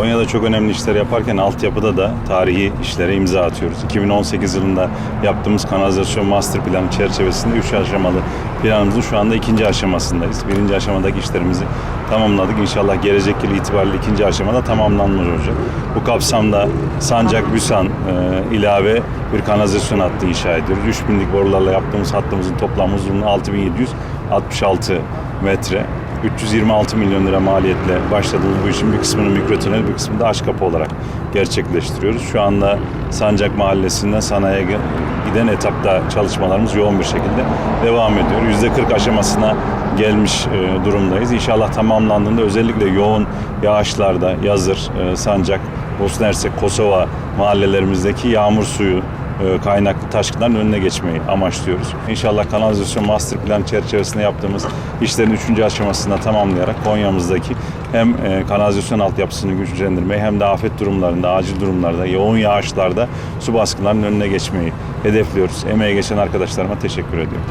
Konya'da çok önemli işler yaparken altyapıda da tarihi işlere imza atıyoruz. 2018 yılında yaptığımız kanalizasyon master planı çerçevesinde 3 aşamalı planımızın şu anda ikinci aşamasındayız. Birinci aşamadaki işlerimizi tamamladık. İnşallah gelecek yıl itibariyle ikinci aşamada tamamlanmış olacak. Bu kapsamda Sancak Büsan e, ilave bir kanalizasyon hattı inşa ediyoruz. 3000'lik borularla yaptığımız hattımızın toplam uzunluğu 6766 metre. 326 milyon lira maliyetle başladığımız bu işin bir kısmını mikrotünel, bir kısmını da aç kapı olarak gerçekleştiriyoruz. Şu anda Sancak Mahallesi'nden sanayiye giden etapta çalışmalarımız yoğun bir şekilde devam ediyor. %40 aşamasına gelmiş e, durumdayız. İnşallah tamamlandığında özellikle yoğun yağışlarda Yazır, e, Sancak, Bosna Hersek, Kosova mahallelerimizdeki yağmur suyu kaynaklı taşkınların önüne geçmeyi amaçlıyoruz. İnşallah kanalizasyon master plan çerçevesinde yaptığımız işlerin 3. aşamasında tamamlayarak Konya'mızdaki hem e, kanalizasyon altyapısını güçlendirmeyi hem de afet durumlarında, acil durumlarda, yoğun yağışlarda su baskınlarının önüne geçmeyi hedefliyoruz. Emeğe geçen arkadaşlarıma teşekkür ediyorum.